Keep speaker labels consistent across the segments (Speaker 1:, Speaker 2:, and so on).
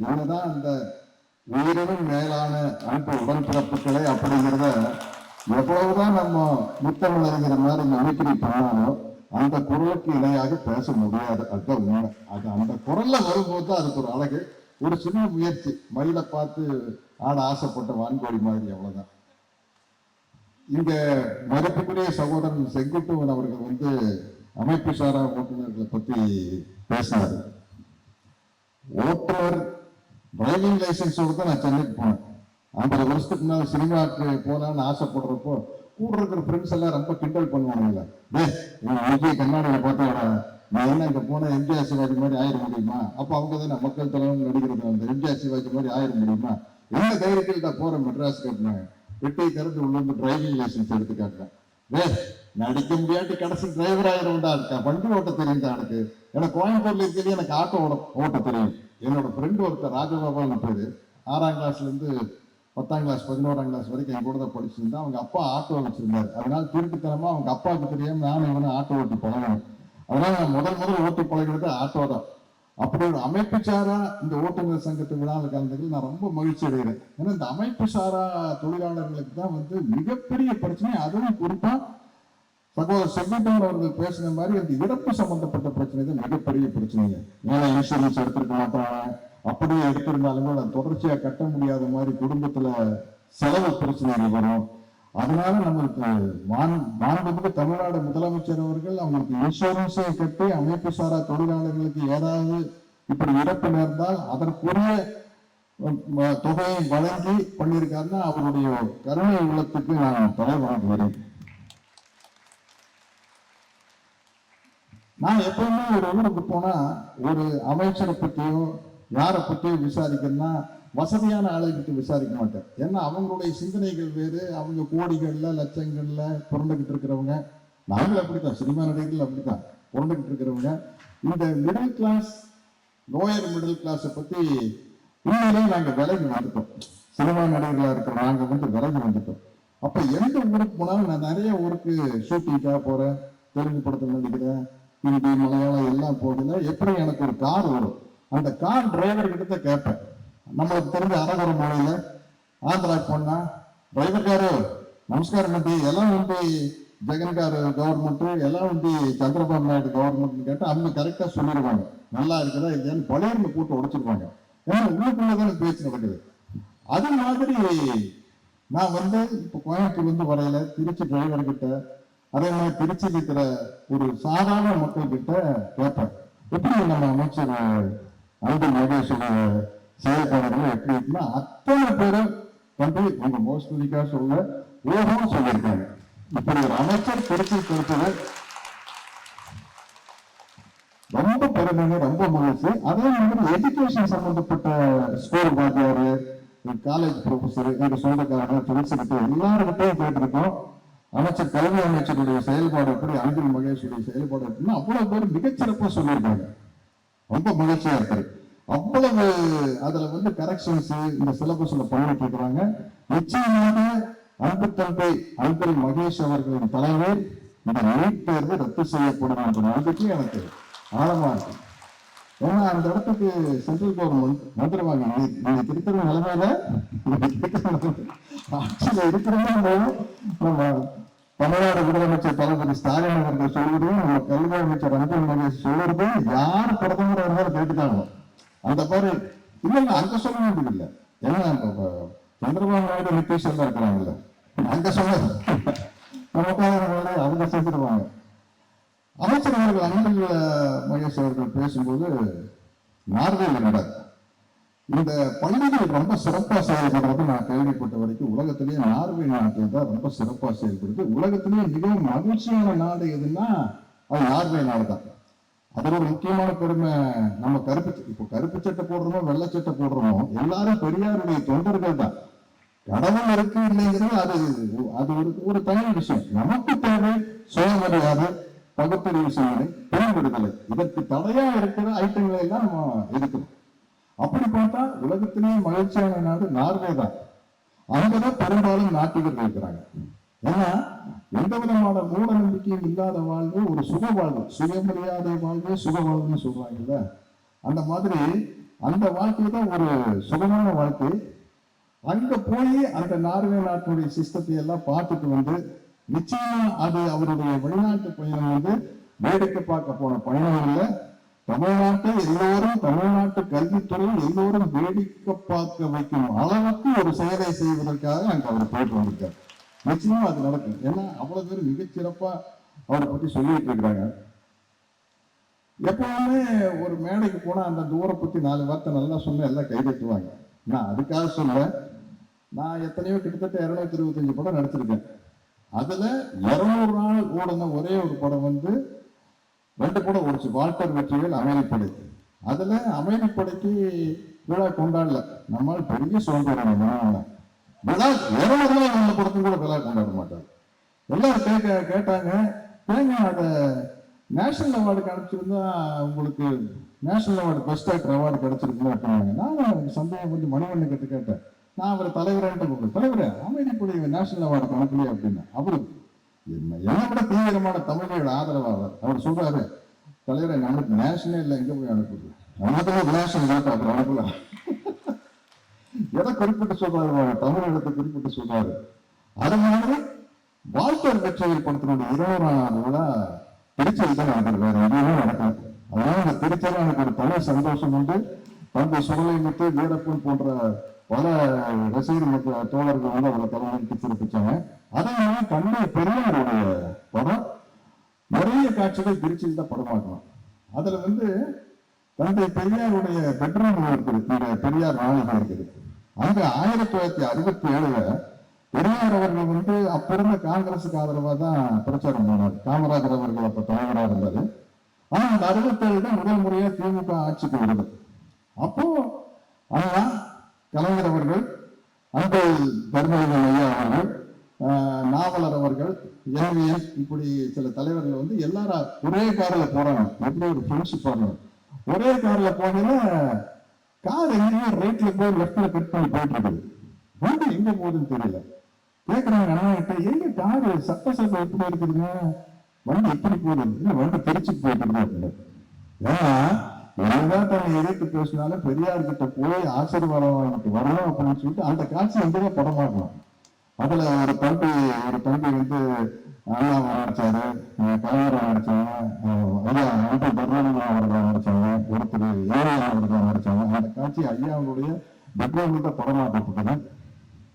Speaker 1: இவங்கதான் அந்த உயிரினும் மேலான அன்பு உடன்பிறப்புகளை அப்படிங்கிறத எவ்வளவுதான் நம்ம முத்தமிழ் அறிஞர் மாதிரி நம்பிக்கை பண்ணாலும் அந்த குரலுக்கு இணையாக பேச முடியாது. அதுதான் உண்மை. அது அந்த குரல்ல வரும்போது தான் அதுக்கு ஒரு அழகு. ஒரு சின்ன முயற்சி. மயிலை பார்த்து ஆட ஆசைப்பட்ட வான்கோழி மாதிரி அவ்வளவுதான். இங்க மதிப்புக்குரிய சகோதரன் செங்குட்டுவன் அவர்கள் வந்து அமைப்பு சாரா ஓட்டுநர்களை பத்தி பேசினார். ஓட்டுநர் டிரைவிங் லைசன்ஸ் தான் நான் சென்னைக்கு போனேன். ஐம்பது வருஷத்துக்கு முன்னாடி சினிமாவுக்கு போகலான்னு ஆசைப்படுறப்போ கூட இருக்கிற ஃப்ரெண்ட்ஸ் எல்லாம் ரொம்ப கிண்டல் பண்ணுவாங்கல்ல. டே உன் விஜய் கண்ணாடியில் பார்த்தா நீ என்ன இங்கே போன எம்ஜிஆர் சிவாஜி மாதிரி ஆயிட முடியுமா? அப்போ அவங்க தானே மக்கள் தலைவன் நடிக்கிறது அந்த எம்ஜிஆர் சிவாஜி மாதிரி ஆயிட முடியுமா? என்ன தைரியத்தில் நான் போகிறேன் மெட்ராஸ் கேட்டேன் வெட்டை திறந்து உள்ள வந்து டிரைவிங் லைசன்ஸ் எடுத்து காட்டுறேன் டே நடிக்க முடியாட்டி கடைசி டிரைவர் ஆயிரம்டா இருக்கா வண்டி ஓட்ட தெரியும் தான் எனக்கு. ஏன்னா கோயம்புத்தூர்ல இருக்கிறது எனக்கு ஆட்டோ ஓட ஓட்ட தெரியும். என்னோட ஃப்ரெண்டு ஒருத்தர் ராஜகோபால்னு பேர். ஆறாம் கிளாஸ்லேருந்து பத்தாம் கிளாஸ் பதினோராம் கிளாஸ் வரைக்கும் என் கூட தான் படிச்சிருந்தா அவங்க அப்பா ஆட்டோ வச்சிருந்தாரு. அதனால திருட்டுத்தனமாக அவங்க அப்பாவுக்கு தெரியாமல் நானும் இவனும் ஆட்டோ ஓட்டி பழகணும் அதனால நான் முதல் முதல் ஓட்டி பழகிறது ஆட்டோ தான். அப்படி ஒரு அமைப்பு சாரா இந்த ஓட்டுநர் சங்கத்து விழாவில் கலந்துகள் நான் ரொம்ப மகிழ்ச்சி அடைகிறேன். ஏன்னா இந்த அமைப்பு சாரா தொழிலாளர்களுக்கு தான் வந்து மிகப்பெரிய பிரச்சனை. அதுவும் குறிப்பாக சகோதரர் செங்கோட்டையன் அவர்கள் பேசின மாதிரி அந்த இறப்பு சம்பந்தப்பட்ட பிரச்சனை தான் மிகப்பெரிய பிரச்சனைங்க. ஏன்னா இன்சூரன்ஸ் எடுத்திருக்க மாட்டாங்க. அப்படியே எடுத்திருந்தாலுமே அதை தொடர்ச்சியா கட்ட முடியாத மாதிரி குடும்பத்துல செலவு பிரச்சனைகள் வரும். அதனால நம்மளுக்கு மாண்- மாண்புமிகு தமிழ்நாடு முதலமைச்சர் அவர்கள் அவங்களுக்கு இன்சூரன்ஸை கட்டி அமைப்பு சாரா தொழிலாளர்களுக்கு ஏதாவது இப்படி இறப்பு நேர்ந்தால் அதற்குரிய தொகையை வழங்கி பண்ணியிருக்காருன்னா அவருடைய கருணை உள்ளத்துக்கு நான் தலை வணங்குகிறேன் நான் எப்பவுமே ஒரு ஊருக்கு போனா ஒரு அமைச்சரை பற்றியும் யாரை பற்றியும் விசாரிக்கணும்னா வசதியான ஆளுகிட்ட விசாரிக்க மாட்டேன். ஏன்னா அவங்களுடைய சிந்தனைகள் வேறு அவங்க கோடிகள்ல லட்சங்கள்ல புரண்டுகிட்டு இருக்கிறவங்க. நாங்களும் அப்படித்தான் சினிமா நடிகர்கள் அப்படித்தான் புரண்டுகிட்டு இருக்கிறவங்க. இந்த மிடில் கிளாஸ் லோயர் மிடில் கிளாஸை பத்தி உண்மையிலேயே நாங்க விலகி வந்துட்டோம். சினிமா நடிகர்களா இருக்கிற நாங்க வந்து விலகி வந்துட்டோம். அப்ப எந்த ஊருக்கு போனாலும் நான் நிறைய ஊருக்கு ஷூட்டிங்காக போறேன் தெலுங்கு படத்தில் நடிக்கிறேன் ஹிந்தி மலையாளம் எல்லாம் போகுதுல எப்படி எனக்கு ஒரு கார் வரும் அந்த கார் டிரைவர் கிட்ட தான் கேட்பேன் நம்மளுக்கு தெரிஞ்ச அரகுர மொழியில ஆந்திரா போனா டிரைவர் காரு నమస్కారం అండి ఎలా ఉంది జగన్ గారు గవర్నమెంట్ ఎలా ఉంది చంద్రబాబు నాయుడు கவர்மெண்ட் கேட்டா அவங்க கரெக்டா சொல்லிடுவாங்க நல்லா இருக்குதா இல்லையான்னு பழையர்ல போட்டு உடைச்சிருவாங்க ஏன்னா உள்ளுக்குள்ளதான பேச்சு நடக்குது அது மாதிரி நான் வந்து இப்போ கோயம்புத்தூர் வந்து வரையில திருச்சி டிரைவர் கிட்ட அதே மாதிரி திருச்சி இருக்கிற ஒரு சாதாரண மக்கள் கிட்ட கேட்பேன். எப்படி நம்ம அமைச்சர் அன்பு மகேஷோட செயல்பாடுகள் எப்படி இருக்குன்னா அத்தனை பேரும் வந்து உங்க மோஸ்ட்லிக்கா சொல்ல ஓஹோன்னு சொல்லியிருக்காங்க. இப்படி ஒரு அமைச்சர் திருச்சி கொடுத்தது ரொம்ப பெருமைங்க ரொம்ப மகிழ்ச்சி. அதே மாதிரி எஜுகேஷன் சம்பந்தப்பட்ட ஸ்கூல் வாத்தியாரு காலேஜ் ப்ரொஃபஸர் எங்க சொந்தக்காரங்க துளசிக்கிட்ட எல்லாருக்கிட்டையும் கேட்டிருக்கோம். அமைச்சர் தலைமை அமைச்சருடைய செயல்பாடு எப்படி அன்பில் மகேஷுடைய செயல்பாடு எப்படின்னா அவ்வளவு பேர் மிகச்சிறப்பாக சொல்லியிருக்காங்க. ரொம்ப மகிழ்ச்சியா இருக்கு. அவ்வளவு அதுல வந்து கரெக்ஷன்ஸ் இந்த சிலபஸ்ல பண்ணிட்டு இருக்கிறாங்க நிச்சயமாக அன்பு தந்தை அன்பில் மகேஷ் அவர்களின் தலைவர் இந்த நீட் தேர்வு ரத்து செய்யப்படும் என்ற நம்பிக்கை எனக்கு ஆழமா இருக்கு. ஏன்னா அந்த இடத்துக்கு சென்ட்ரல் கவர்மெண்ட் வந்துடுவாங்க நீ- நீங்க இருக்கிற நிலைமையில ஆட்சியில இருக்கிறதா நம்ம தமிழ்நாடு முதலமைச்சர் தளபதி ஸ்டாலின் அவர்கள் சொல்வதும் நம்ம கல்வி அமைச்சர் அன்புல் மகேஷ் சொல்வதும் யார் பிரதமர் அவர்கள் கேட்டுக்காங்க அந்த பாரு இல்ல இல்ல அங்க சொல்ல வேண்டியது இல்ல ஏன்னா சந்திரபாபு நாயுடு நிதிஷ் எல்லாம் இருக்கிறாங்கல்ல. அங்க சொல்ல நமக்காக அவங்க செஞ்சிருவாங்க அமைச்சர் அவர்கள் அன்பில் மகேஷ் அவர்கள் பேசும்போது நார்வேல நடந்தார் இந்த பள்ளிகள் ரொம்ப சிறப்பாக செயல்படுறது நான் கேள்விப்பட்ட வரைக்கும் உலகத்திலேயே நார்வே நாட்டில் தான் ரொம்ப சிறப்பாக செயல்படுது. உலகத்திலேயே மிகவும் மகிழ்ச்சியான நாடு எதுன்னா அது நார்வே நாடு தான். அதில் ஒரு முக்கியமான பெருமை நம்ம கருப்பு இப்போ கருப்பு சட்டை போடுறோமோ வெள்ளை சட்டை போடுறோமோ எல்லாரும் பெரியாருடைய தொண்டர்கள் தான். கடவுள் இருக்கு இல்லைங்கிறது அது அது ஒரு ஒரு தனி விஷயம். நமக்கு தேவை சுயமரியாதை பகுத்தறிவு சிந்தனை பெண் விடுதலை இதற்கு தடையா இருக்கிற ஐட்டங்களை எல்லாம் நம்ம எதுக்கணும் அப்படி பார்த்தா உலகத்திலேயே மகிழ்ச்சியான நாடு நார்வே தான். அங்கதான் பெரும்பாலும் நாட்டிகர்கள் இருக்கிறாங்க. ஏன்னா எந்த விதமான மூட நம்பிக்கையும் இல்லாத வாழ்வு ஒரு சுக வாழ்வு. சுயமரியாதை வாழ்வு சுக வாழ்வுன்னு சொல்றாங்கல்ல. அந்த மாதிரி அந்த வாழ்க்கை தான் ஒரு சுகமான வாழ்க்கை. அங்க போய் அந்த நார்வே நாட்டினுடைய சிஸ்டத்தை எல்லாம் பார்த்துட்டு வந்து நிச்சயமா அது அவருடைய வெளிநாட்டு பயணம் வந்து வேடிக்கை பார்க்க போன பயணம் அல்ல. தமிழ்நாட்டை எல்லோரும் தமிழ்நாட்டு கல்வித்துறையில் எல்லோரும் வேடிக்கை பார்க்க வைக்கும் அளவுக்கு ஒரு செயலை செய்வதற்காக அங்க அவர் போயிட்டு வந்திருக்கார். நிச்சயமா அது நடக்கும். ஏன்னா அவ்வளவு பேர் மிகச்சிறப்பா அவரை பத்தி சொல்லிட்டு இருக்கிறாங்க. எப்பவுமே ஒரு மேடைக்கு போனா அந்த தூரம் பத்தி நாலு வார்த்தை நல்லா சொன்னா எல்லாம் கைதட்டுவாங்க நான் அதுக்காக சொல்ல நான் எத்தனையோ கிட்டத்தட்ட இருநூத்தி இருபத்தஞ்சு படம் நடிச்சிருக்கேன். அதுல இருநூறு நாள் ஓடின ஒரே ஒரு படம் வந்து ரெண்டு படம் ஓடிச்சு. வால்டர் வெற்றிகள் அமைதிப்படை. அதுல அமைதிப்படைக்கு விழா கொண்டாடல. நம்மால் பெரிய சோம்பேறி விழா இருநூறு நாள் உள்ள படத்துக்கு கூட விழா கொண்டாட மாட்டாங்க. எல்லாரும் கேட்க கேட்டாங்க ஏங்க அதை நேஷனல் அவார்டுக்கு அனுப்பிச்சிருந்தா உங்களுக்கு national award best actor award கிடைச்சிருக்குன்னு அப்படின்னாங்க. நான் சந்தேகம் கொஞ்சம் மணிவண்ணன் கிட்ட கேட்டேன். நான் அவர் தலைவரன்ட்டு கூப்பிட்டு தலைவரே அமைதிப்படி நேஷனல் அவார்டு அனுப்பலையே அப்படின்னு. அவரு என்ன விட தீவிரமான தமிழோட ஆதரவாளர் அவர் சொல்றாரு தலைவரை நம்மளுக்கு நேஷனே இல்லை எங்க போய் அனுப்புது நம்மளுக்கு நேஷனல் கேட்டா அப்புறம் அனுப்பலாம் எதை குறிப்பிட்டு சொல்றாரு? தமிழகத்தை குறிப்பிட்டு சொல்றாரு. அது மாதிரி வால்டர் வெற்றிவேல் படத்தினுடைய இருபதாம் விழா திருச்சியில் தான் நடக்கிறது வேற எங்கேயுமே நடக்காது அதனால அந்த திருச்சியில் எனக்கு ஒரு தலை சந்தோஷம் உண்டு. தந்தை சுடலை முத்து வீரப்பன் போன்ற பல ரசிகர்கள் தோழர்கள் வந்து அவரை தலைமைக்கு சிறப்பிச்சாங்க அதே மாதிரி கண்ணை பெரியாருடைய படம் நிறைய காட்சிகள் திருச்சியில் தான் படமாக்கலாம். அதுல வந்து தந்தை பெரியாருடைய பெட்ரூம் இருக்குது. இந்த பெரியார் மாளிகை இருக்குது. அங்க ஆயிரத்தி தொள்ளாயிரத்தி அறுபத்தி ஏழுல பெரியார் அவர்கள் வந்து அப்ப இருந்த காங்கிரஸுக்கு ஆதரவா தான் பிரச்சாரம் பண்ணார். காமராஜர் அவர்கள் அப்ப தலைவராக இருந்தாரு. ஆனா அந்த அறுபத்தேழு தான் முதல் முறையா திமுக ஆட்சிக்கு வருது அப்போ ஆனா கலைஞர் அவர்கள் அன்பு தர்மலிங்கம் ஐயா அவர்கள் நாவலர் அவர்கள் என்விஎன் இப்படி சில தலைவர்கள் வந்து எல்லாரும் ஒரே காரில் போறாங்க. எப்படி ஒரு ஃப்ரெண்ட்ஷிப் பாருங்க ஒரே காரில் போனீங்கன்னா கார் எங்கேயுமே ரைட்ல போய் லெஃப்ட்ல கட் பண்ணி போயிட்டு இருக்குது. வண்டி எங்க போகுதுன்னு தெரியல. கேட்குறாங்க அண்ணா கிட்ட எங்க கார் சட்ட சட்டம் எப்படி இருக்குதுங்க? வண்டி எப்படி போகுது? இல்லை வண்டி திருச்சிக்கு போயிட்டு இருக்குது? ஏன்னா என்னதான் தன்னை எதிர்த்து பேசினாலும் பெரியார் கிட்ட போய் ஆசீர்வாதம் எனக்கு வரணும் அப்படின்னு சொல்லிட்டு அந்த காட்சி எங்கேயுமே படமாக்கலாம் அதுல ஒரு தம்பி ஒரு தம்பி வந்து அண்ணா நடிச்சாரு அஹ் கலைஞரை நடிச்சாங்க அஹ் ஐயா அன்பு தர்மலிங்கம் அவர்களை நடிச்சாங்க ஒருத்தர் ஏழையா அவர்களை நடிச்சாங்க அந்த காட்சி ஐயாவுடைய பெட்ரோல்கிட்ட தான் படமாக்கப்பட்டது.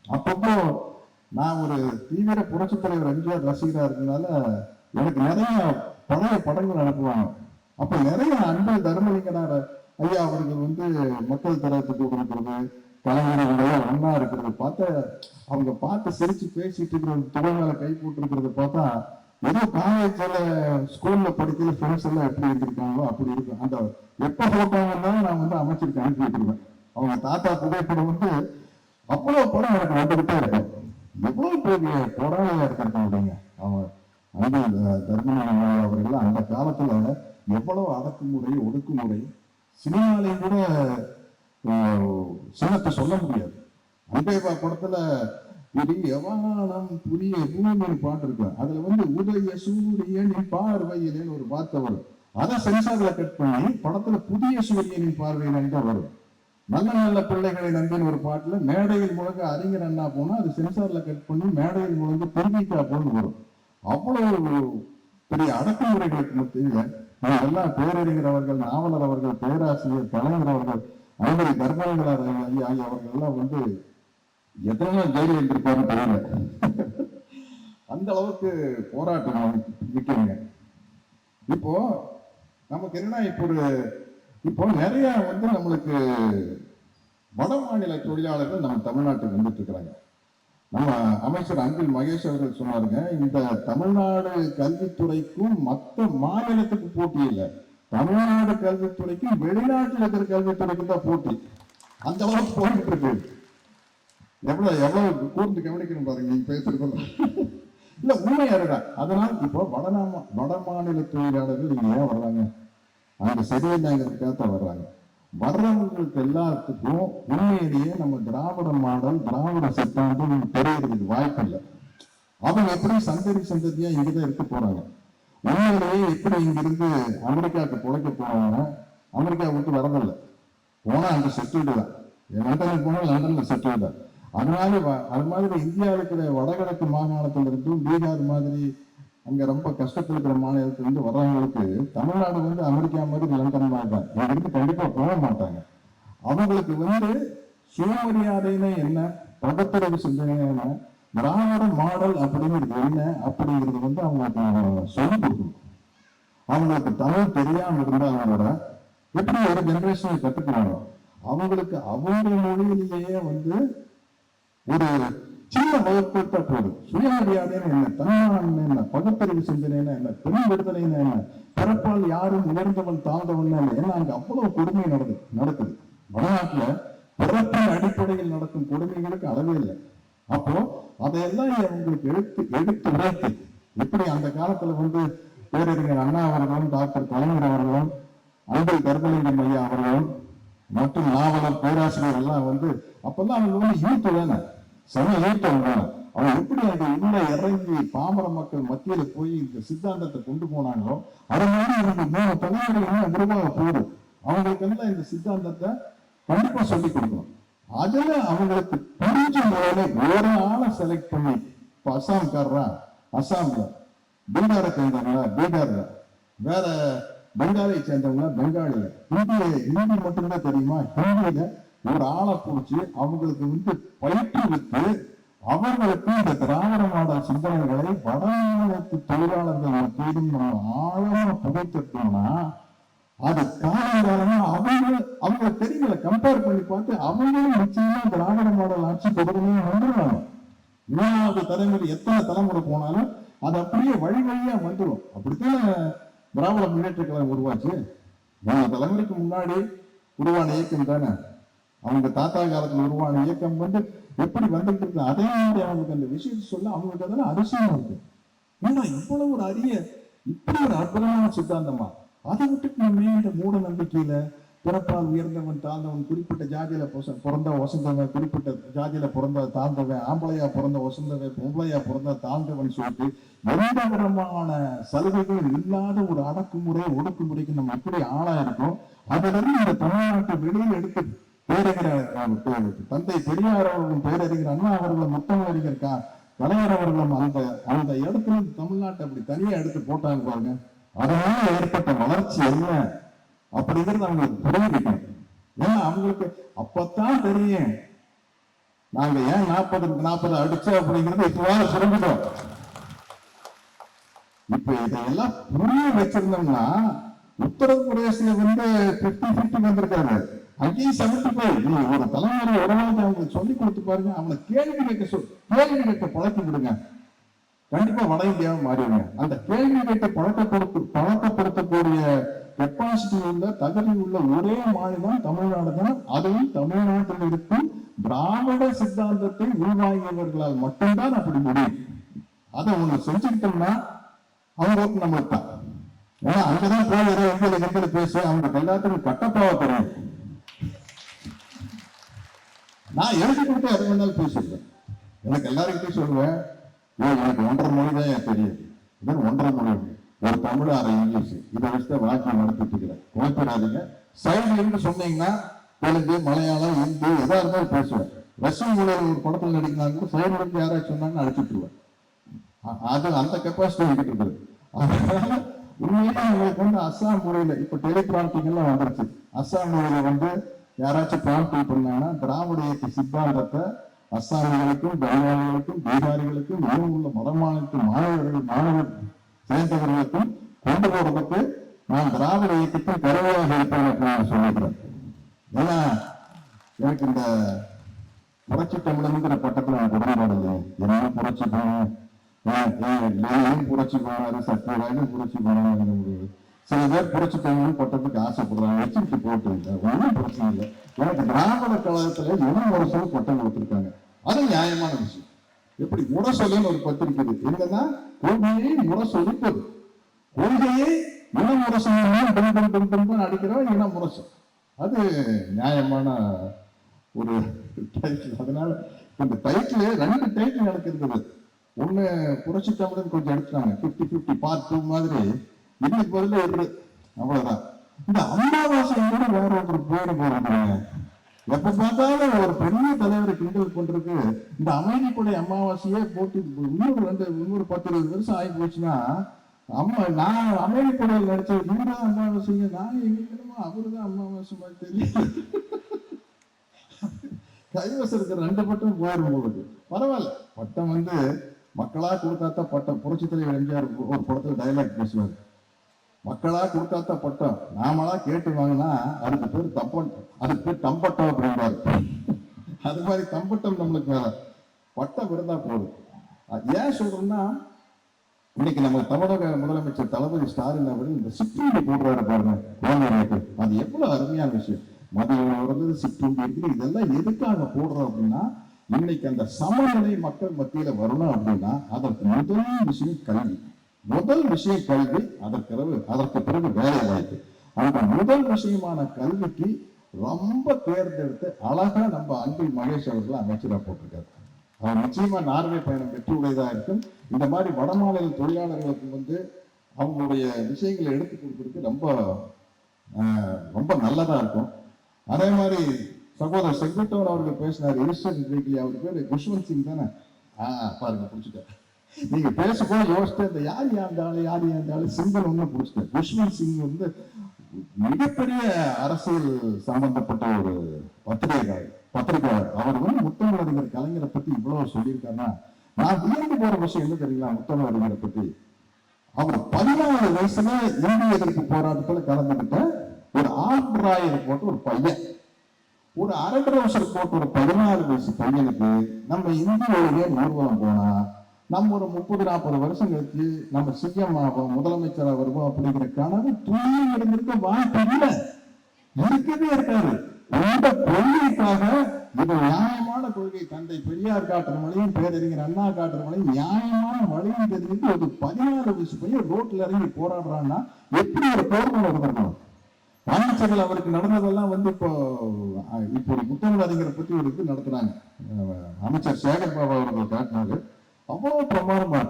Speaker 1: அப்பப்போ நான் ஒரு தீவிர புரட்சித் தலைவர் எம்ஜிஆர் ரசிகராக இருக்கனால எனக்கு நிறைய பழைய படங்கள் அனுப்புவாங்க. அப்ப நிறைய அன்பு தர்மலிங்கனார் ஐயா அவர்கள் வந்து மக்கள் தரத்துக்கு கொடுக்கறது கலைஞர்களோட ஒன்னா இருக்கிறத பார்த்தா அவங்க பார்த்து சிரிச்சு பேசிட்டு இருக்கிற துறை மேல கை போட்டுருக்கிறத பார்த்தா ஏதோ காலேஜ்ல ஸ்கூல்ல படிக்கிற ஃப்ரெண்ட்ஸ் எல்லாம் எப்படி இருந்திருக்காங்களோ அப்படி இருக்கும். அந்த எப்ப போட்டோ வந்தாலும் நான் வந்து அமைச்சருக்கு அனுப்பி விட்டுருவேன் அவங்க தாத்தா புகைப்படம் வந்து அவ்வளவு படம் எனக்கு வந்துகிட்டே இருக்கும். எவ்வளவு பெரிய போராளியா இருக்காங்க அப்படிங்க அவங்க அன்பு தர்மலிங்கம் அவர்கள் அந்த காலத்துல எவ்வளவு அடக்குமுறை ஒடுக்குமுறை சினிமாலையும் கூட ஆஹ், சின்னத்தை சொல்ல முடியாது. அம்பேபா படத்துல புதிய வானம் புதிய பூமின்னு பாட்டு இருக்கு அதுல வந்து உதய சூரியனின் பார்வையிலேன்னு ஒரு வார்த்தை வரும். அதை சென்சார்ல கட் பண்ணி படத்துல புதிய சூரியனின் பார்வையிலேன்னு தான் வரும். நல்ல நல்ல பிள்ளைகளை நம்பின ஒரு பாட்டுல மேடையில் முழங்க அறிஞர் அண்ணா போனா அது சென்சார்ல கட் பண்ணி மேடையில் முழங்க திரும்பிக்கா போன்னு வரும். அவ்வளவு பெரிய அடக்குமுறைகளுக்கு மத்தியில் நான் எல்லாம் பேரறிஞர் அவர்கள் நாவலர் அவர்கள் பேராசிரியர் கலைஞர் அவர்கள் அனைவரை கர்மங்களார் ஐயா அவர்கள் எல்லாம் வந்து எத்தனை தைரியம் ஜெயிலில் இருந்திருப்பாருன்னு தெரியல. அந்த அளவுக்கு போராட்டம் நிற்கிறீங்க இப்போ நமக்கு என்ன இப்போ ஒரு இப்போ நிறைய வந்து நம்மளுக்கு வட மாநில தொழிலாளர்கள் நம்ம தமிழ்நாட்டுக்கு வந்துட்டு இருக்கிறாங்க. நம்ம அமைச்சர் அன்பில் மகேஷ் அவர்கள் சொன்னாருங்க இந்த தமிழ்நாடு கல்வித்துறைக்கும் மற்ற மாநிலத்துக்கு போட்டி இல்லை. தமிழ்நாடு கல்வித்துறைக்கும் வெளிநாட்டில் இருக்கிற கல்வித்துறைக்கும் தான் போட்டி. அந்த அளவுக்கு போயிட்டு இருக்கு. எவ்வளவு எவ்வளவு கூர்ந்து கவனிக்கணும் பாருங்க நீங்க பேசுறதெல்லாம் இல்ல உண்மை யாருடா அதனால் இப்போ வடநாம வட மாநில தொழிலாளர்கள் இங்க ஏன் வர்றாங்க? அங்க சரியில்லைங்கிறதுக்காக தான் வர்றாங்க. வர்றவங்களுக்கு எல்லாத்துக்கும் உண்மையிலேயே நம்ம திராவிட மாடல் திராவிட சித்தாந்தம் தெரியறதுக்கு வாய்ப்பு இல்லை. அவங்க எப்படி சந்ததி சந்ததியா இங்கதான் இருக்க போறாங்க? உண்மையிலேயே எப்படி இங்கிருந்து அமெரிக்காவுக்கு பிழைக்க போறாங்க? அமெரிக்கா விட்டு வரதில்லை. போனா அங்க செட்டில்டு தான். லண்டனுக்கு போனா லண்டன்ல செட்டில்டு தான். அதனால அது மாதிரி இந்தியாவில் இருக்கிற வடகிழக்கு மாகாணத்துல இருந்தும் பீகார் மாதிரி அங்கே ரொம்ப கஷ்டத்தில் இருக்கிற மாநிலத்துல இருந்து வர்றவங்களுக்கு தமிழ்நாடு வந்து அமெரிக்கா மாதிரி லண்டன் மாதிரி தான். இங்கிருந்து கண்டிப்பாக போக மாட்டாங்க. அவங்களுக்கு வந்து சுயமரியாதைன்னு என்ன? பகுத்தறிவு சிந்தனை என்ன? திராவிட மாடல் அப்படிங்கிறது என்ன? அப்படிங்கிறது வந்து அவங்களுக்கு சொல்லிக் கொடுக்கணும். அவங்களுக்கு தமிழ் தெரியாமல் இருந்தால் அவங்களோட எப்படி ஒரு ஜெனரேஷனை கத்துக்கிறாங்க அவங்களுக்கு அவங்க மொழியிலேயே வந்து ஒரு சின்ன வகுப்புட்டா போதும் சுயமரியாதைன்னு என்ன? தன்மானம் என்ன? பகுத்தறிவு சிந்தனைன்னு என்ன? பெண் விடுதலைன்னு என்ன? பிறப்பால் யாரும் உயர்ந்தவன் தாழ்ந்தவன் என்ன? ஏன்னா அங்க அவ்வளவு கொடுமை நடக்குது நடக்குது. வடநாட்டுல பிறப்பின் அடிப்படையில் நடக்கும் கொடுமைகளுக்கு அளவே இல்லை. அப்போ அதையெல்லாம் அவங்களுக்கு எடுத்து எடுத்து உழைத்து எப்படி அந்த காலத்துல வந்து பேரறிஞர் அண்ணா அவர்களும் டாக்டர் கலைஞர் அவர்களும் அன்பல் கருதலிங்கம் ஐயா அவர்களும் மற்றும் நாவலர் பேராசிரியர் எல்லாம் வந்து அப்பெல்லாம் அவங்க வந்து யூத் தானே சம யூத் எப்படி அந்த உள்ள இறங்கி பாமர மக்கள் மத்தியில போய் இந்த சித்தாந்தத்தை கொண்டு போனாங்களோ அது மாதிரி இவங்க மூணு தலைமுறை உருவாக போகுது அவங்களுக்கு எல்லாம் இந்த சித்தாந்தத்தை கண்டிப்பா சொல்லி கொடுக்கணும். அதுல அவங்களுக்கு புரிஞ்ச முறையில ஒரு ஆளை செலக்ட் பண்ணி இப்ப அசாம்காரரா? அசாம்ல. பீகாரை சேர்ந்தவங்களா? பீகார்ல. வேற பெங்காலியை சேர்ந்தவங்களா? பெங்காலில. இந்திய ஹிந்தி மட்டும்தான் தெரியுமா? ஹிந்தியில ஒரு ஆளை பிடிச்சி அவங்களுக்கு வந்து பயிற்றுவித்து அவர்களுக்கு இந்த திராவிட மாடல் சிந்தனைகளை வடமாநிலத்து தொழிலாளர்கள் மத்தியிலும் நம்ம ஆழமா புகைத்தட்டோம்னா அது காலங்காலமா அவங்க அவங்க தெரியல கம்பேர் பண்ணி பார்த்து அவங்களும் நிச்சயமா திராவிட மாடல் ஆட்சி தொடரணும் வந்துருவாங்க. மூணாவது தலைமுறை எத்தனை தலைமுறை போனாலும் அது அப்படியே வழி வழியா வந்துடும் அப்படித்தான் திராவிட முன்னேற்ற கழகம் உருவாச்சு. மூணு தலைமுறைக்கு முன்னாடி உருவான இயக்கம் தானே? அவங்க தாத்தா காலத்துல உருவான இயக்கம் வந்து எப்படி வந்துட்டு இருக்கு அதே மாதிரி அவங்களுக்கு அந்த விஷயத்தை சொல்ல அவங்களுக்கு அதெல்லாம் அதிசயம் இருக்கு. ஏன்னா இவ்வளவு ஒரு அரிய இப்படி ஒரு அற்புதமான சித்தாந்தமா? அதை விட்டுட்டு நம்ம இந்த மூட நம்பிக்கையில பிறப்பால் உயர்ந்தவன் தாழ்ந்தவன் குறிப்பிட்ட ஜாதியில பிறந்த வசந்தவன் குறிப்பிட்ட ஜாதியில பிறந்த தாழ்ந்தவன் ஆம்பளையா பிறந்த வசந்தவன் பொம்பளையா பிறந்த தாழ்ந்தவன் சொல்லிட்டு எந்த விதமான சலுகைகள் இல்லாத ஒரு அடக்குமுறை ஒடுக்குமுறைக்கு நம்ம எப்படி ஆளா இருக்கோம் அதிலிருந்து இந்த தமிழ்நாட்டை வெளியில் எடுத்து பேரறிஞர் தந்தை பெரியார் அவர்களும் பேரறிஞர் அண்ணா அவர்களும் முத்தமிழறிஞர் கா கலைஞர் அவர்களும் அந்த அந்த இடத்துல தமிழ்நாட்டை அப்படி தனியா எடுத்து போட்டாங்க பாருங்க. அதனால ஏற்பட்ட வளர்ச்சி என்ன? அப்படிங்கிறது அவங்களுக்கு புரிஞ்சுக்கணும் ஏன்னா அவங்களுக்கு அப்பதான் தெரியும். நாங்க ஏன் நாற்பது நாற்பது அடிச்சோம் அப்படிங்கிறது இப்பவாறு புரிஞ்சுட்டோம் இப்ப இதையெல்லாம் புரிய வச்சிருந்தோம்னா உத்தரப்பிரதேசத்துல வந்து பிப்டி பிப்டி வந்திருக்காரு அங்கேயும் செவன்டி ஃபைவ் நீ ஒரு தலைமுறை உறவாக அவங்களுக்கு சொல்லி கொடுத்து பாருங்க அவனை கேள்வி கேட்க சொல் கேள்வி கேட்க பழக்கம் கொடுங்க கண்டிப்பா வட இந்தியாவும் மாறிடுங்க. அந்த கேள்வி கேட்க பழக்கப்படுத்த பழக்கப்படுத்தக்கூடிய கெப்பாசிட்டி உள்ள தகுதி உள்ள ஒரே மாநிலம் தமிழ்நாடு தான். அதுவும் தமிழ்நாட்டில் இருக்கும் திராவிட சித்தாந்தத்தை உள்வாங்கியவர்களால் மட்டும்தான் அப்படி முடியும். அதை உங்க செஞ்சுக்கிட்டோம்னா அவங்களுக்கு நம்மளுக்கு தான் ஏன்னா அங்கதான் போய் எங்களை எங்களை பேச அவங்களுக்கு எல்லாத்துக்கும் கட்டப்பாவை தெரியும் நான் எழுதி கொடுத்து எது வேணாலும் பேசிடுவேன் எனக்கு எல்லாருக்கிட்டையும் சொல்லுவேன் "ஓ, எனக்கு ஒன்றரை மொழி தான் எனக்கு தெரியும். இது ஒன்றரை மொழி. ஒரு தமிழ் அரை இங்கிலீஷ். இதை வச்சு தான் வாக்கியம் நடத்திட்டு இருக்கிறேன். குழப்பிடாதீங்க சைடுல சொன்னீங்கன்னா தெலுங்கு மலையாளம் ஹிந்தி எதா இருந்தாலும் பேசுவேன். ரஷ்யன் மொழியில் ஒரு படத்தில் நடிக்கிறாங்க கூட இருந்து யாராச்சும் சொன்னாங்கன்னு அடிச்சுட்டுருவேன் அது அந்த கெப்பாசிட்டி இருக்குது. அதனால உண்மையிலே உங்களுக்கு வந்து அஸ்ஸாம் மொழியில் இப்போ டெலிபிராண்டிங் வந்துருச்சு. அஸ்ஸாம் மொழியில் வந்து யாராச்சும் பிராண்டிங் பண்ணாங்கன்னா திராவிட இயக்க சித்தாந்தத்தை அஸ்ஸாமிகளுக்கும் பெங்காலிகளுக்கும் பீகாரிகளுக்கும் இன்னும் உள்ள வடமாநிலத்து மாணவர்கள் மாணவர் சேர்ந்தவர்களுக்கும் கொண்டு போறதுக்கு நான் திராவிட இயக்கத்தில் கருவையாக இருப்பேன் அப்படின்னு நான் சொல்லிக்கிறேன். ஏன்னா எனக்கு இந்த புரட்சி தமிழனுங்கிற பட்டத்தில் எனக்கு உடன்பாடு இல்லை. என்ன புரட்சி போனோம் லெனின் புரட்சி போனாரு சத்தியராஜன் புரட்சி போனாரு சில பேர் புரட்சி தமிழன் பட்டத்துக்கு ஆசைப்படுறாங்க. வச்சுக்கிட்டு போட்டு இல்லை ஒன்றும் பிரச்சனை இல்லை. எனக்கு திராவிட கழகத்துல இனம் ஒரு சொல் பட்டம் கொடுத்துருக்காங்க. அது நியாயமான விஷயம். எப்படி முரசொலின்னு ஒரு பத்திரிக்கை என்னன்னா கொள்கையை முரசொலிப்பது கொள்கையை இன முரசம் அடிக்கிறோம் இன முரசம் அது நியாயமான ஒரு டைட்டில் அதனால இந்த டைட்டில் ரெண்டு டைட்டில் நடக்கிறது ஒன்று புரட்சி தமிழன் கொஞ்சம் எடுத்துட்டாங்க. 50 50 பார்ட் டூ மாதிரி இன்னைக்கு பதில் ஒரு அவ்வளவுதான். இந்த அமாவாசை கூட வேற ஒருத்தர் பேரு போறாங்க எப்ப பார்த்தாலும் ஒரு பெரிய தலைவரை கிண்டல் பண்றதுக்கு இந்த அமைதிக்குடைய அமாவாசையே போட்டு இன்னொரு ரெண்டு இன்னொரு பத்து இருபது வருஷம் ஆகி போச்சுன்னா அம்மா நான் அமைதிப்படையில் நடிச்ச நீங்க தான் அமாவாசைங்க நான் எங்க அவரு தான் அமாவாசை மாதிரி தெரியும் கைவசம் இருக்கிற ரெண்டு பட்டம் போயிடும் உங்களுக்கு. பரவாயில்ல. பட்டம் வந்து மக்களா கொடுத்தாத்தான் பட்டம். புரட்சி தலைவர் எம்ஜிஆர் ஒரு படத்துல டைலாக் பேசுவார். மக்களா கொடுக்காத பட்டம் நாமளா கேட்டு வாங்கினா அதுக்கு பேர் தப்பம் அதுக்கு பேர் தம்பட்டம் அப்படின்றாரு அது மாதிரி தம்பட்டம் நம்மளுக்கு வேற பட்டம் இருந்தா போதும். அது ஏன் சொல்றோம்னா இன்னைக்கு நம்ம தமிழக முதலமைச்சர் தளபதி ஸ்டாலின் அவர்கள் இந்த சிற்றுண்டி போடுறாரு பாருங்க குழந்தைகளுக்கு அது எவ்வளவு அருமையான விஷயம். மதியம் வருது சிற்றுண்டி இருக்குது. இதெல்லாம் எதுக்காக போடுறோம் அப்படின்னா இன்னைக்கு அந்த சமநிலை மக்கள் மத்தியில வரணும் அப்படின்னா அதற்கு முதல் விஷயம் கல்வி. முதல் விஷயம் கல்வி அதற்கு அதற்கு பிறகு வேலை வாய்ப்பு. அந்த முதல் விஷயமான கல்விக்கு ரொம்ப தேர்ந்தெடுத்து அழகா நம்ம அன்பில் மகேஷ் அவர்கள் அமைச்சராக போட்டிருக்காரு. அவர் நிச்சயமா நார்வே பயணம் வெற்றி உடையதாக இருக்கும். இந்த மாதிரி வடமாநில தொழிலாளர்களுக்கு வந்து அவங்களுடைய விஷயங்களை எடுத்து கொடுக்கறதுக்கு ரொம்ப ரொம்ப நல்லதா இருக்கும். அதே மாதிரி சகோதரர் செங்குட்டவன் அவர்கள் பேசினார் ஈஸ்வரன் வீக்லி அவர் பேர் குஷ்வந்த் சிங் தானே? ஆ பாருங்க பிடிச்சிட்டேன் நீங்க பேசும்போது யோசிச்சு இந்த யார் யாண்டாலும் யார் யாண்டாலும் சிங்கல் ஒண்ணு பிடிச்சிட்டேன் குஷ்வந்த் சிங் வந்து மிகப்பெரிய அரசியல் சம்பந்தப்பட்ட ஒரு பத்திரிகை பத்திரிகையாளர். அவர் வந்து முத்தமிழறிஞர் கலைஞரை பத்தி இவ்வளவு சொல்லியிருக்காருன்னா நான் வியந்து போற விஷயம் என்ன தெரியுங்களா முத்தமிழறிஞரை பத்தி? அவர் பதினாலு வயசுல இந்திய எதிர்ப்பு போராட்டத்துல கலந்துகிட்ட ஒரு ஆல்ராயர் போட்டு ஒரு பையன். ஒரு அரண்டரோசர் போட்டு ஒரு பதினாலு வயசு பையனுக்கு நம்ம இந்தியாவிலேயே ஊர்வலம் போனா நம்ம ஒரு முப்பது நாற்பது வருஷம் கழிச்சு நம்ம சிஎம் ஆகும் முதலமைச்சரா வருவோம் அப்படிங்கிற கனவு துணி இருந்திருக்க வாய்ப்பு இல்லை. இருக்கவே இருக்காது. இந்த கொள்கைக்காக இது நியாயமான கொள்கை. தந்தை பெரியார் காட்டுற மலையும் பேரறிஞர் அண்ணா காட்டுற மலையும் நியாயமான வழியும் தெரிஞ்சுட்டு ஒரு பதினாறு வயசு பையன் ரோட்ல இறங்கி போராடுறான்னா எப்படி ஒரு போர்மம் இருந்திருக்கணும் அமைச்சர்கள் அவருக்கு நடந்ததெல்லாம் வந்து இப்போ இப்போ ஒரு புத்தகம் அறிஞரை பத்தி ஒரு இது நடத்துறாங்க அமைச்சர் சேகர் பாபா அவர்கள் காட்டினாரு. அவ்வளவு பிரமாதமா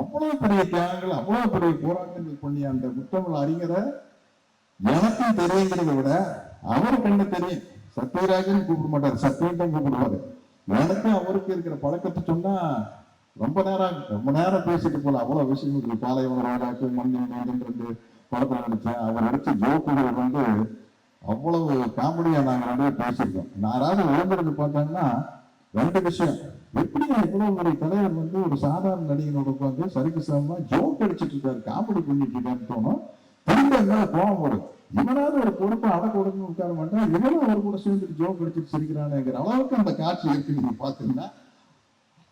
Speaker 1: அவ்வளவு பெரிய தியாகங்கள் அவ்வளவு பெரிய போராட்டங்கள் பண்ணி அந்த முத்தமிழ் அறிஞரை எனக்கும் தெரியுங்கிறத விட அவருக்கு கண்ணு தெரியும். சத்யராஜன் கூப்பிட மாட்டார் சத்யன் தான் கூப்பிடுவாரு. எனக்கும் அவருக்கு இருக்கிற பழக்கத்தை சொன்னா ரொம்ப நேரம் ரொம்ப நேரம் பேசிட்டு போல. அவ்வளவு விஷயம் இருக்கு. காலை ரோஜாக்கு மண்ணின்றது படத்தில் நடிச்சேன். அவர் நடிச்ச ஜோக்குகள் வந்து அவ்வளவு காமெடியா நாங்கள் ரெண்டு பேசியிருக்கோம். யாராவது விளம்பரத்து பார்த்தாங்கன்னா ரெண்டு விஷயம். எப்படி இவ்வளவு ஒரு தலைவர் வந்து ஒரு சாதாரண நடிகனோட உட்காந்து சரிக்கு சமமா ஜோக் அடிச்சிட்டு இருக்காரு காமெடி பண்ணிட்டு இருக்கான்னு தோணும். திரும்ப என்ன கோபம் வரும் இவனால ஒரு பொறுப்பை அடை உடனே உட்கார மாட்டான். இவனும் அவர் கூட சேர்ந்துட்டு ஜோக் அடிச்சிட்டு சிரிக்கிறானுங்கிற அளவுக்கு அந்த காட்சி இருக்கு. நீங்க பாத்தீங்கன்னா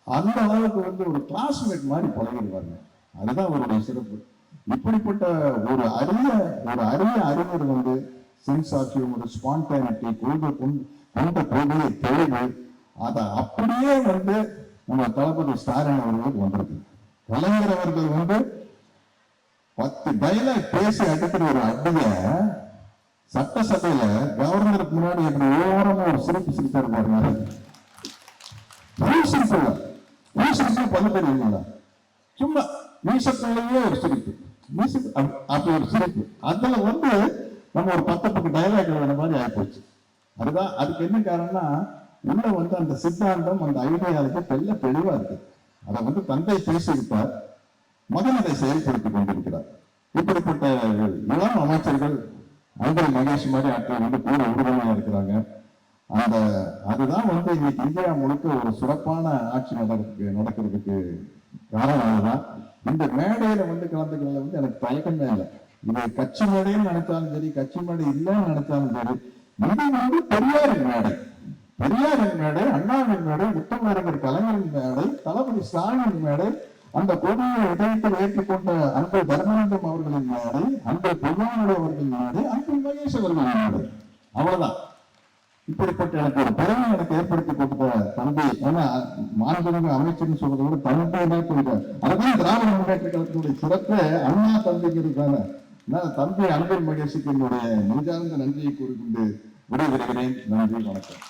Speaker 1: அந்த அளவுக்கு வந்து ஒரு கிளாஸ்மேட் மாதிரி பழகிடுவாங்க. அதுதான் அவருடைய சிறப்பு. இப்படிப்பட்ட ஒரு அரிய ஒரு அரிய அறிஞர் வந்து சென்ஸ் ஆஃப் ஒரு ஸ்பான்டானிட்டி கொள்கை கொண்ட கொள்கையை தெளிவு அதை அப்படியே வந்து நம்ம தளபதி ஸ்டாலின் அவர்களுக்கு வந்திருக்கு. கலைஞர் அவர்கள் வந்து பத்து டைலாக் பேசி அடிக்கிற ஒரு அடிய சட்டசபையில கவர்னருக்கு முன்னாடி எப்படி ஓரமா ஒரு சிரிப்பு சிரித்தாரு பாருங்க. மீசத்துள்ள மீசத்துக்கு பல்லு தெரியுங்களா சும்மா மீசத்துள்ளவே ஒரு சிரிப்பு. மீசத்து அப்படி ஒரு சிரிப்பு. அதுல வந்து நம்ம ஒரு பத்து பத்து டைலாக் எழுதுற மாதிரி ஆயிப்போச்சு. அதுதான் அதுக்கு என்ன காரணம்னா உள்ள வந்து அந்த சித்தாந்தம் அந்த ஐடியாவுக்கு தெல்ல தெளிவா இருக்கு. அதை வந்து தந்தை பேசியிருப்பார். மகன் அதை செயல்படுத்தி கொண்டிருக்கிறார். இப்படிப்பட்ட இளம் அமைச்சர்கள் அன்பர் மகேஷ் மாதிரி ஆட்கள் வந்து கூட உறுதுணையா இருக்கிறாங்க. அந்த அதுதான் வந்து இன்னைக்கு இந்தியா முழுக்க ஒரு சிறப்பான ஆட்சி நடக்கிறதுக்கு நடக்கிறதுக்கு காரணம் அதுதான். இந்த மேடையில வந்து கலந்துக்கிறதுல வந்து எனக்கு தயக்கமே இல்லை. இது கட்சி மேடைன்னு நினைச்சாலும் சரி கட்சி மேடை இல்லைன்னு நினைச்சாலும் சரி இது வந்து பெரியாரின் மேடை. பெரியாரின் மேடை அண்ணாவின் மேடை முத்தமிழறிஞர் கலைஞரின் மேடை தளபதி ஸ்டாலின் மேடை அந்த கொடியை இதயத்தில் ஏற்றுக்கொண்ட அன்பு தர்மானந்தம் அவர்களின் மேடை அன்பு பொன்னாமலை அவர்களின் மேடை அன்பு மகேஷ் அவர்களின் மேடை. அவ்வளவுதான். இப்படிப்பட்ட எனக்கு ஒரு பெருமை எனக்கு ஏற்படுத்தி கொடுத்த தம்பி ஏன்னா மாண்புமிகு அமைச்சர்னு சொல்றதை விட தம்பினே சொல்றாரு. அதுதான் திராவிட முன்னேற்ற கழகத்தினுடைய சிறப்பு அண்ணா தம்பிங்கிறதுக்கான நான் தம்பி அன்பில் மகேஷுக்கு என்னுடைய நெஞ்சார்ந்த நன்றியை கூறிக்கொண்டு விடைபெறுகிறேன். நன்றி வணக்கம்.